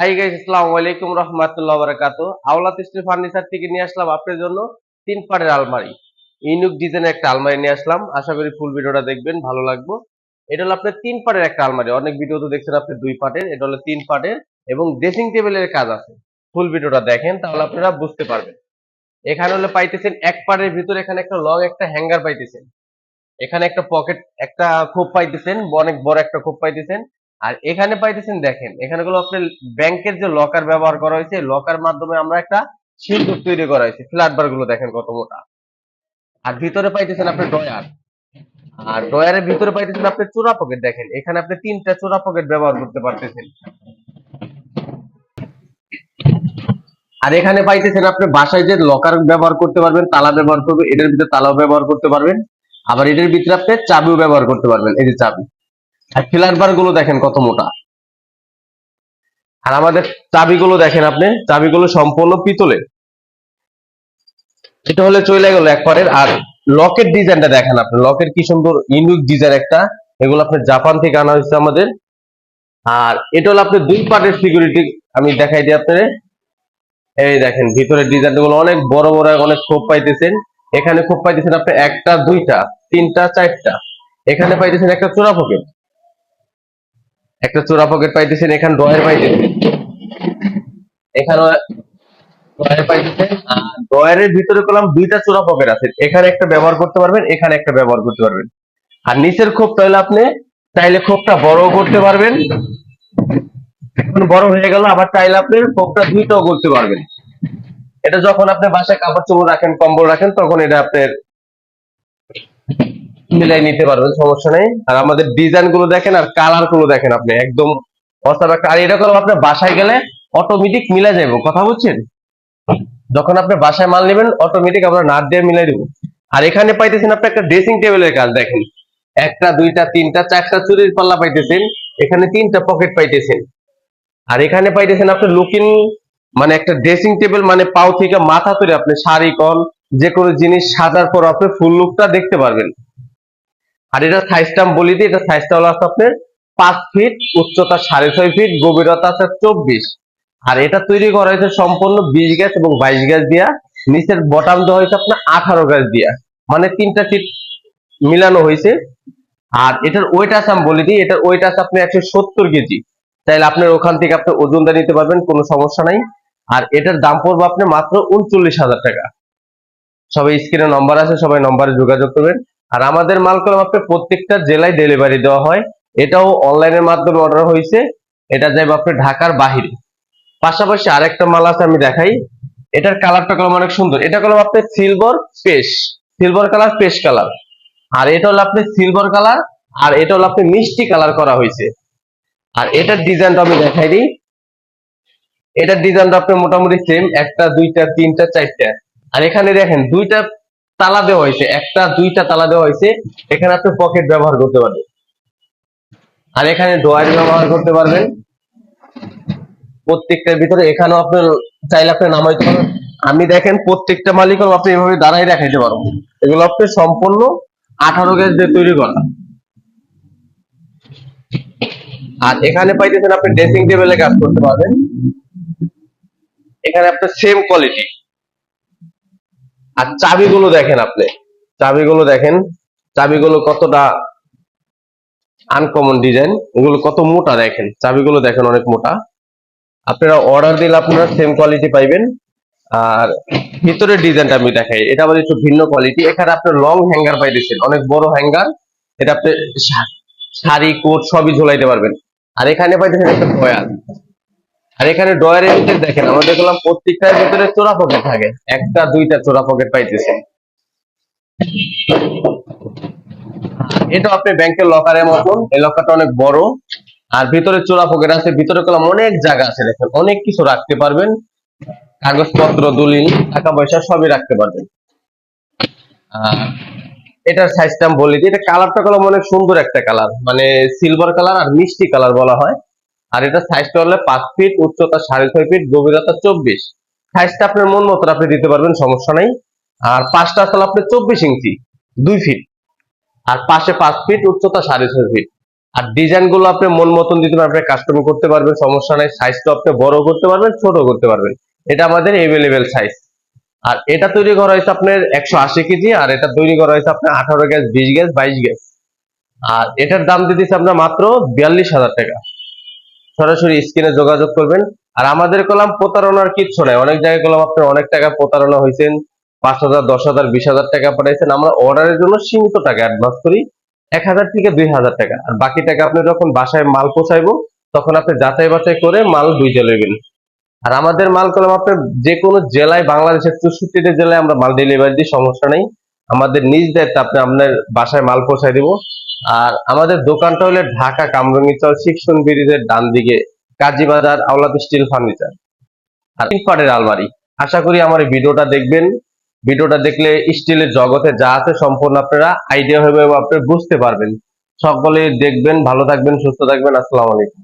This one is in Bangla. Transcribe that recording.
হাই গাইস আসসালামু আলাইকুম রহমাতুল্লাহ বারাকাতু। আওলাত স্টিল ফার্নিচার থেকে নিয়ে আসলাম আপনার জন্য তিন পাটের আলমারি। ইউনিক ডিজাইনের একটা আলমারি নিয়ে আসলাম। আশা করি ফুল ভিডিওটা দেখবেন, ভালো লাগবে। এটা হলো আপনার তিন পাটের একটা আলমারি। অনেক ভিডিও তো দেখছেন আপনি দুই পাটের। এটা হলো তিন পাটের এবং ড্রেসিং টেবিলের কাজ আছে। ফুল ভিডিওটা দেখেন, তাহলে আপনারা বুঝতে পারবেন। এখানে হলে পাইতেছেন এক পাটের ভিতরে এখানে একটা লং একটা হ্যাঙ্গার পাইতেছেন। এখানে একটা পকেট একটা খোপ পাইতেছেন, অনেক বড় একটা খোপ পাইতেছেন। আর এখানে পাইতেছেন দেখেন, এখানে গুলো আপনার ব্যাংকের যে লকার ব্যবহার করা হয়েছে লকার মাধ্যমে আমরা একটা সিন্দুক তৈরি করা হয়েছে ফ্ল্যাট বারগুলো দেখেন কত মোটা। আর ভিতরে পাইতেছেন আপনি ডয়ার আর ডয়ারের ভিতরে পাইতেছেন আপনি চোরা পকেট দেখেন, এখানে আপনি তিনটা চোরা পকেট ব্যবহার করতে পারতেছেন। আর এখানে পাইতেছেন আপনি বাসায় যে লকার ব্যবহার করতে পারবেন, তালা ব্যবহার করবেন এটার ভিতরে তালাও ব্যবহার করতে পারবেন। আবার এটার ভিতরে আপনি চাবিও ব্যবহার করতে পারবেন, এই যে চাবি। আর ফিলার বারগুলো দেখেন কত মোটা। আর আমাদের চাবিগুলো দেখেন আপনি, চাবিগুলো সম্পূর্ণ পিতলের এটা হলে চলে গেল এক পারের আর লকের ডিজাইনটা দেখেন আপনি লকের কি সুন্দর ইউনিক ডিজাইন একটা, এগুলো আপনার জাপান থেকে আনা হয়েছে আমাদের। আর এটা হলো আপনার দুই পার্টের সিকিউরিটি আমি দেখাই দিই আপনাদের এই দেখেন, ভিতরের ডিজাইনগুলো অনেক বড় বড়, অনেক খোপ পাইতেছেন। এখানে খোপ পাইতেছেন আপনি একটা, দুইটা, তিনটা, চারটা। এখানে পাইতেছেন একটা চোরা পকেট একটা চোরা পকেট পাইতেছেন, এখানে ড্রয়ার পাইতেছেন। এখানে ড্রয়ার পাইতেছেন, আর ড্রয়ারের ভিতরে কলাম দুইটা চোরা পকেট আছে। এখানে একটা ব্যবহার করতে পারবেন, এখানে একটা ব্যবহার করতে পারবেন। আর নিচের খোপটা হলে আপনি চাইলে খোপটা বড় করতে পারবেন। এখন বড় হয়ে গেল, আবার চাইলে আপনি খোপটা দুইটাও করতে পারবেন। এটা যখন আপনি বাসায় কাপড় চোপড় রাখেন, কম্বল রাখেন, তখন এটা আপনার মিলাই নিতে পারবেন, সমস্যা নেই। আর আমাদের ডিজাইনগুলো দেখেন আর কালারগুলো দেখেন আপনি, একদম একটা আর এটা করো আপনার বাসায় গেলে অটোমেটিক মিলে যাব কথা বলছেন যখন আপনি বাসায় মাল নেবেন অটোমেটিক আমরা নাট দিয়ে মিলাই দেবো। আর এখানে পাইতেছেন আপনি একটা ড্রেসিং টেবিলের কাজ দেখেন। একটা, দুইটা, তিনটা, চারটা চুরির পাল্লা পাইতেছেন, এখানে তিনটা পকেট পাইতেছেন। আর এখানে পাইতেছেন আপনি লুকিং মানে একটা ড্রেসিং টেবিল মানে পাও থেকে মাথা ধরে আপনি শাড়ি, কল যে কোনো জিনিস সাজার পর আপনি ফুল লুকটা দেখতে পারবেন। আর এটা সাইজটা বলি দিই, এটা সাইজটা হলো আছে আপনার পাঁচ ফিট উচ্চতা সাড়ে ছয় ফিট গভীরতা আছে চব্বিশ। আর এটা তৈরি করা হয়েছে সম্পূর্ণ বিশ গ্যাস এবং বাইশ গ্যাস দিয়া। নিচের বটাম দেওয়া হয়েছে আপনার আঠারো গ্যাস দিয়া। মানে তিনটা ফিট মিলানো হয়েছে। আর এটার ওয়েট আছে আমি বলে দিই, এটার ওয়েট আছে আপনি একশো সত্তর কেজি। তাইলে আপনার ওখান থেকে আপনি ওজনটা নিতে পারবেন, কোনো সমস্যা নাই। আর এটার দাম পড়বে আপনি মাত্র উনচল্লিশ হাজার টাকা। সবাই স্ক্রিনে নম্বর আছে, সবাই নম্বরে যোগাযোগ করবেন। আর আমাদের মাল কলম আপনি প্রত্যেকটা জেলায় ডেলিভারি দেওয়া হয়। এটাও অনলাইনের মাধ্যমে অর্ডার হয়েছে। এটা যাইব আপনি ঢাকার বাহিরে। পাশাপাশি আরেকটা মাল আছে আমি দেখাই। এটার কালারটা কলম অনেক সুন্দর। এটা কলম আপনার সিলভার পেশ সিলভার কালার পেশ কালার আর এটা হলো আপনি সিলভার কালার আর এটা হলো আপনি মিষ্টি কালার করা হয়েছে। আর এটার ডিজাইনটা আমি দেখাই দিই। এটার ডিজাইনটা আপনি মোটামুটি সেম একটা, দুইটা, তিনটা, চারটা। আর এখানে দেখেন, দুইটা তালা দেওয়া হয়েছে। একটা, দুইটা তালা দেওয়া হয়েছে। এখানে আপনি পকেট ব্যবহার করতে পারবেন। আর এখানে ড্রয়ার ব্যবহার করতে পারবেন। প্রত্যেকটার ভিতরে এখানেও আপনার চাইলে আপনি নামাইতে পারেন আমি দেখেন প্রত্যেকটা মালিক আপনি এভাবে দাঁড়াই দেখাইতে পারব এগুলো আপনি সম্পূর্ণ আঠারো গ্যাস দিয়ে তৈরি করা। আর এখানে পাইতেছেন আপনি ড্রেসিং টেবিলে কাজ করতে পারবেন। এখানে আপনার সেম কোয়ালিটি আর চাবিগুলো দেখেন আপনি। চাবিগুলো দেখেন। চাবিগুলো কতটা আনকমন ডিজাইন এগুলো কত মোটা দেখেন। চাবিগুলো দেখেন অনেক মোটা। আপনারা অর্ডার দিলে আপনারা সেম কোয়ালিটি পাইবেন। আর ভিতরের ডিজাইনটা আমি দেখাই। এটা আবার একটু ভিন্ন কোয়ালিটি এখানে আপনার লং হ্যাঙ্গার পাইতেছেন। অনেক বড় হ্যাঙ্গার এটা আপনি শাড়ি কোট সবই ঝোলাইতে পারবেন। আর এখানে পাইতেছেন একটা ডয়ার আর এখানে ডয়ারের ভিতরে দেখেন আমাদের দেখলাম প্রত্যেকটার ভিতরে চোরা পকেট থাকে। একটা, দুইটা চোরা পকেট পাইতেছেন এটা আপনি ব্যাংকের লকারের মতন। এই লকারটা অনেক বড়। আর ভিতরে চোরা পকেট আছে, ভিতরে কলাম, অনেক জায়গা আছে দেখেন। অনেক কিছু রাখতে পারবেন। কাগজপত্র, দলিল টাকা পয়সা সবই রাখতে পারবেন। এটার সাইজটা আমি বলি এটা কালারটা কলম অনেক সুন্দর একটা কালার মানে সিলভার কালার আর মিষ্টি কালার বলা হয়। আর এটা সাইজটা হলে পাঁচ ফিট উচ্চতা সাড়ে ছয় ফিট গভীরতা চব্বিশ। সাইজটা আপনার মন মতো আপনি দিতে পারবেন, সমস্যা নাই। আর পাঁচটা আসলে আপনি চব্বিশ ইঞ্চি, দুই ফিট আর পাশে পাঁচ ফিট উচ্চতা সাড়ে ছয় ফিট আর ডিজাইনগুলো আপনি মন মতন দিতে পারবেন, আপনি কাস্টমার করতে পারবেন, সমস্যা নাই। সাইজটা আপনি বড় করতে পারবেন ছোট করতে পারবেন। এটা আমাদের এভেলেবেল সাইজ আর এটা তৈরি করা হয়েছে আপনার একশো আশি কেজি, আর এটা তৈরি করা হয়েছে আপনার আঠারো গ্যাস, বিশ গ্যাস, বাইশ গ্যাস। আর এটার দাম দিতেছে আমরা মাত্র বিয়াল্লিশ হাজার টাকা। সরাসরি স্ক্রিনে যোগাযোগ করবেন। আর আমাদের কলাম প্রতারণার কিচ্ছু নাই। অনেক জায়গায় কলাম আপনার অনেক টাকা প্রতারণা হয়েছেন। পাঁচ হাজার, দশ হাজার, বিশ হাজার টাকা পাঠাইছেন। আমরা অর্ডারের জন্য সীমিত টাকা অ্যাডভান্স করি। এক হাজার থেকে দুই হাজার টাকা। আর বাকি টাকা আপনি যখন বাসায় মাল পৌঁছাইবো, তখন আপনি যাচাই বাছাই করে মাল বুঝে নেবেন আর আমাদের মাল কলম আপনার যে কোনো জেলায়, বাংলাদেশের চৌষট্টিটা জেলায় আমরা মাল ডেলিভারি দিই, সমস্যা নেই। আমাদের নিজ দায়িত্বে আপনি আপনার বাসায় মাল পৌঁছায় দিব। আর আমাদের দোকানটা হলে ঢাকা কামরঙ্গি চল শিক্ষণ ব্রিজের ডান দিকে কাজীবাজার আওলাদ স্টিল ফার্নিচার। আর পাটের আলমারি। আশা করি আমার এই ভিডিওটা দেখবেন। ভিডিওটা দেখলে স্টিলের জগতে যা আছে সম্পূর্ণ আপনারা আইডিয়া হবে আপনারা বুঝতে পারবেন। সকলে দেখবেন, ভালো থাকবেন, সুস্থ থাকবেন। আসসালামু আলাইকুম।